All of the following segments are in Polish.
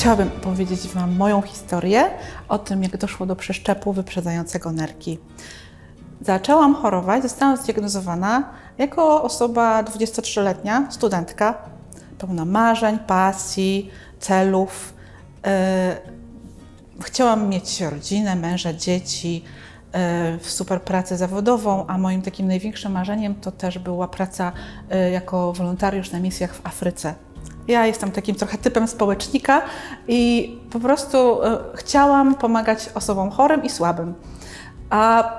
chciałabym powiedzieć Wam moją historię o tym, jak doszło do przeszczepu wyprzedzającego nerki. Zaczęłam chorować, zostałam zdiagnozowana jako osoba 23-letnia, studentka, pełna marzeń, pasji, celów. Yy, Chciałam mieć rodzinę, męża, dzieci, yy, super pracę zawodową, a moim takim największym marzeniem to też była praca yy, jako wolontariusz na misjach w Afryce. Ja jestem takim trochę typem społecznika i po prostu yy, chciałam pomagać osobom chorym i słabym. A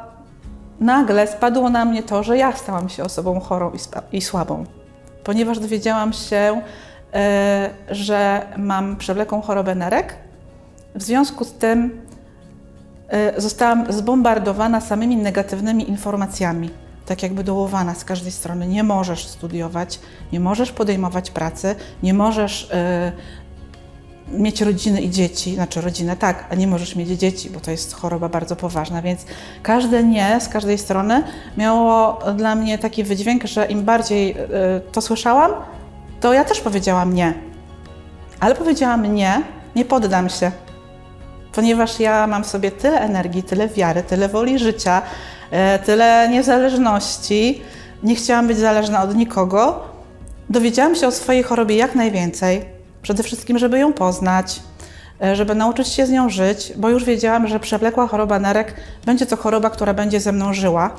nagle spadło na mnie to, że ja stałam się osobą chorą i, i słabą, ponieważ dowiedziałam się, e, że mam przewlekłą chorobę nerek. W związku z tym e, zostałam zbombardowana samymi negatywnymi informacjami, tak jakby dołowana z każdej strony. Nie możesz studiować, nie możesz podejmować pracy, nie możesz e, mieć rodziny i dzieci, znaczy rodzinę tak, a nie możesz mieć dzieci, bo to jest choroba bardzo poważna, więc każde nie z każdej strony miało dla mnie taki wydźwięk, że im bardziej y, to słyszałam, to ja też powiedziałam nie. Ale powiedziałam nie, nie poddam się, ponieważ ja mam w sobie tyle energii, tyle wiary, tyle woli życia, tyle niezależności, nie chciałam być zależna od nikogo. Dowiedziałam się o swojej chorobie jak najwięcej. Przede wszystkim, żeby ją poznać, e, żeby nauczyć się z nią żyć, bo już wiedziałam, że przewlekła choroba nerek będzie to choroba, która będzie ze mną żyła.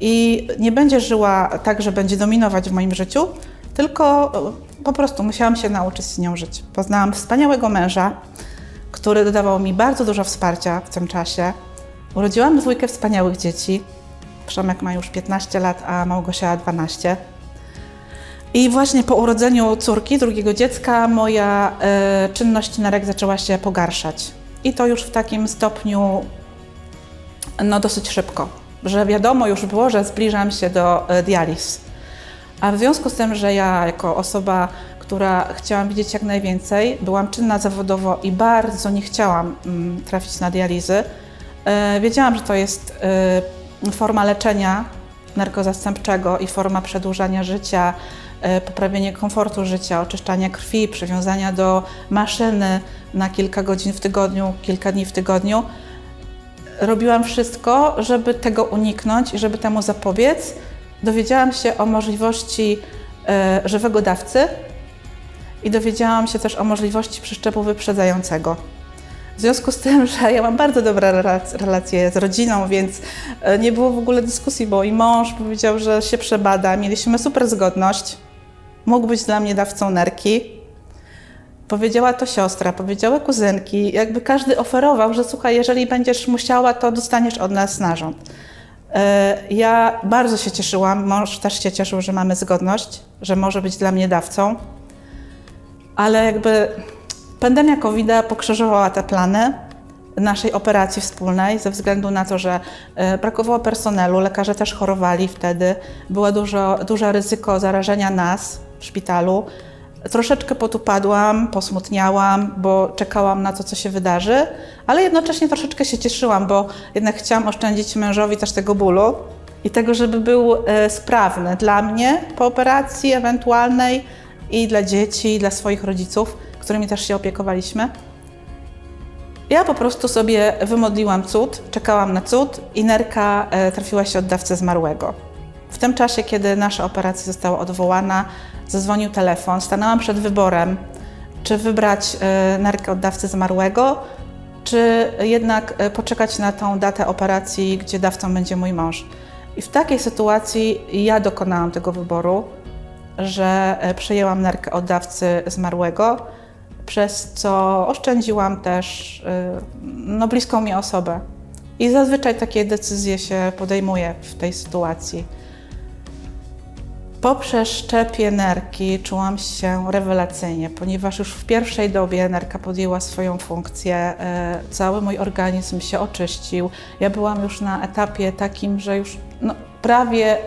I nie będzie żyła tak, że będzie dominować w moim życiu, tylko e, po prostu musiałam się nauczyć z nią żyć. Poznałam wspaniałego męża, który dodawał mi bardzo dużo wsparcia w tym czasie. Urodziłam dwójkę wspaniałych dzieci. Przemek ma już 15 lat, a Małgosia 12. I właśnie po urodzeniu córki, drugiego dziecka, moja e, czynność nerek zaczęła się pogarszać. I to już w takim stopniu, no dosyć szybko, że wiadomo już było, że zbliżam się do e, dializ. A w związku z tym, że ja jako osoba, która chciałam widzieć jak najwięcej, byłam czynna zawodowo i bardzo nie chciałam mm, trafić na dializy, wiedziałam, że to jest e, forma leczenia narkozastępczego i forma przedłużania życia, e, poprawienie komfortu życia, oczyszczania krwi, przywiązania do maszyny na kilka godzin w tygodniu, kilka dni w tygodniu. Robiłam wszystko, żeby tego uniknąć i żeby temu zapobiec. Dowiedziałam się o możliwości e, żywego dawcy i dowiedziałam się też o możliwości przeszczepu wyprzedzającego. W związku z tym, że ja mam bardzo dobre relac- relacje z rodziną, więc e, nie było w ogóle dyskusji, bo i mąż powiedział, że się przebada. Mieliśmy super zgodność. Mógł być dla mnie dawcą nerki. Powiedziała to siostra, powiedziały kuzynki. Jakby każdy oferował, że słuchaj, jeżeli będziesz musiała, to dostaniesz od nas narząd. E, Ja bardzo się cieszyłam, mąż też się cieszył, że mamy zgodność, że może być dla mnie dawcą ale jakby pandemia covid pokrzyżowała te plany naszej operacji wspólnej ze względu na to, że e, brakowało personelu, lekarze też chorowali wtedy, było dużo, duże ryzyko zarażenia nas w szpitalu. Troszeczkę potupadłam, posmutniałam, bo czekałam na to, co się wydarzy, ale jednocześnie troszeczkę się cieszyłam, bo jednak chciałam oszczędzić mężowi też tego bólu i tego, żeby był e, sprawny dla mnie po operacji ewentualnej i dla dzieci, i dla swoich rodziców, którymi też się opiekowaliśmy. Ja po prostu sobie wymodliłam cud, czekałam na cud i nerka e, trafiła się od dawcy zmarłego. W tym czasie, kiedy nasza operacja została odwołana, zadzwonił telefon. Stanęłam przed wyborem, czy wybrać e, nerkę od dawcy zmarłego, czy jednak e, poczekać na tą datę operacji, gdzie dawcą będzie mój mąż. I w takiej sytuacji ja dokonałam tego wyboru, że przyjęłam nerkę od dawcy zmarłego, przez co oszczędziłam też e, no, bliską mi osobę. I zazwyczaj takie decyzje się podejmuje w tej sytuacji. Po przeszczepie nerki czułam się rewelacyjnie, ponieważ już w pierwszej dobie nerka podjęła swoją funkcję, e, cały mój organizm się oczyścił. Ja byłam już na etapie takim, że już no, prawie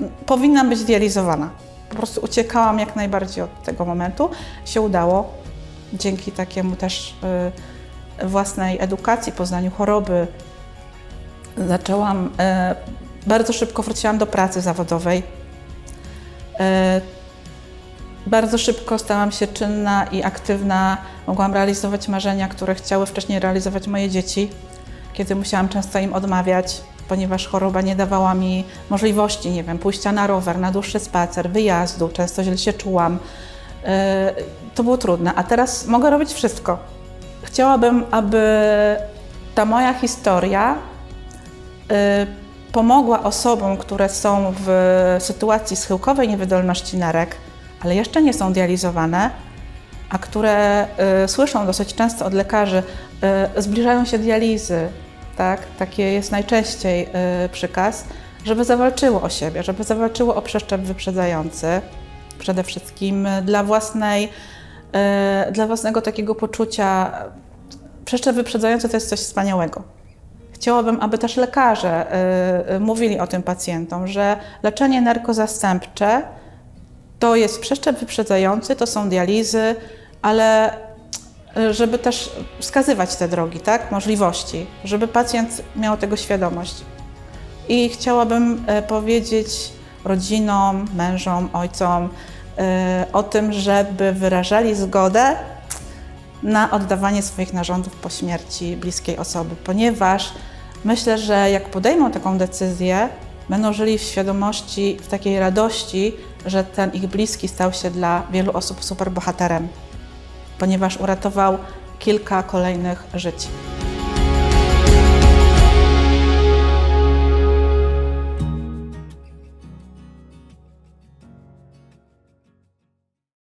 mm, powinnam być dializowana. Po prostu uciekałam jak najbardziej od tego momentu. Się udało dzięki takiemu też y, własnej edukacji, poznaniu choroby. Zaczęłam, y, bardzo szybko wróciłam do pracy zawodowej. Y, Bardzo szybko stałam się czynna i aktywna. Mogłam realizować marzenia, które chciały wcześniej realizować moje dzieci, kiedy musiałam często im odmawiać, ponieważ choroba nie dawała mi możliwości, nie wiem, pójścia na rower, na dłuższy spacer, wyjazdu. Często źle się czułam. Yy, To było trudne, a teraz mogę robić wszystko. Chciałabym, aby ta moja historia y, pomogła osobom, które są w sytuacji schyłkowej niewydolności nerek, ale jeszcze nie są dializowane, a które y, słyszą dosyć często od lekarzy, zbliżają się dializy, tak? Taki jest najczęściej przykaz, żeby zawalczyło o siebie, żeby zawalczyło o przeszczep wyprzedzający, przede wszystkim dla własnej, y, dla własnego takiego poczucia. Przeszczep wyprzedzający to jest coś wspaniałego. Chciałabym, aby też lekarze y, y, mówili o tym pacjentom, że leczenie narkozastępcze to jest przeszczep wyprzedzający, to są dializy, ale żeby też wskazywać te drogi, tak, możliwości, żeby pacjent miał tego świadomość. I chciałabym powiedzieć rodzinom, mężom, ojcom y, o tym, żeby wyrażali zgodę na oddawanie swoich narządów po śmierci bliskiej osoby, ponieważ myślę, że jak podejmą taką decyzję, będą żyli w świadomości, w takiej radości, że ten ich bliski stał się dla wielu osób superbohaterem, ponieważ uratował kilka kolejnych żyć.